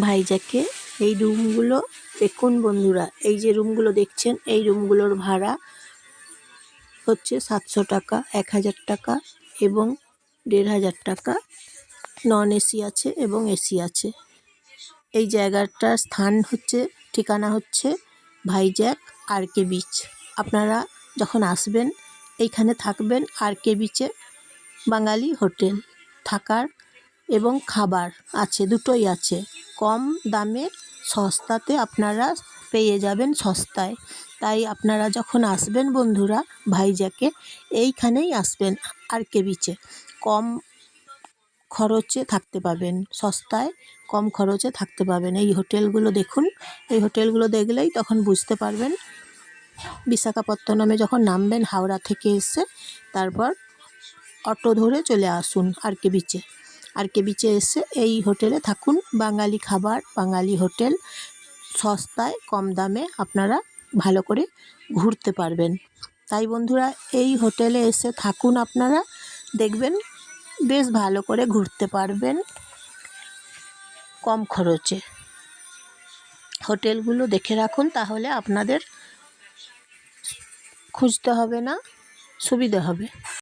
ভাইজ্যাকে এই রুমগুলো দেখুন বন্ধুরা, এই যে রুমগুলো দেখছেন, এই রুমগুলোর ভাড়া হচ্ছে সাতশো টাকা, এক হাজার টাকা এবং দেড় হাজার টাকা। নন এসি আছে এবং এসি আছে। এই জায়গাটার স্থান হচ্ছে, ঠিকানা হচ্ছে ভাইজ্যাক আর কে বিচ। আপনারা যখন আসবেন, এইখানে থাকবেন আর কে বিচে বাঙালি হোটেল। থাকার এবং খাবার আছে, দুটোই আছে। কম দামে সস্তাতে আপনারা পেয়ে যাবেন সস্তায়। তাই আপনারা যখন আসবেন বন্ধুরা ভাইজ্যাকে এইখানেই আসবেন আর কে বিচে কম খরচে থাকতে পাবেন, সস্তায় কম খরচে থাকতে পাবেন। এই হোটেলগুলো দেখুন, এই হোটেলগুলো দেখলেই তখন বুঝতে পারবেন। বিশাখাপত্তনমে যখন নামবেন, হাওড়া থেকে এসে তারপর অটো ধরে চলে আসুন আর কে বিচে আর কে বিচে এসে এই হোটেলে থাকুন। বাঙালি খাবার, বাঙালি হোটেল সস্তায়, কম দামে আপনারা ভালো করে ঘুরতে পারবেন। তাই বন্ধুরা, এই হোটেলে এসে থাকুন আপনারা, দেখবেন বেশ ভালো করে ঘুরতে পারবেন কম খরচে। হোটেলগুলো দেখে রাখুন, তাহলে আপনাদের খুঁজতে হবে না, সুবিধে হবে।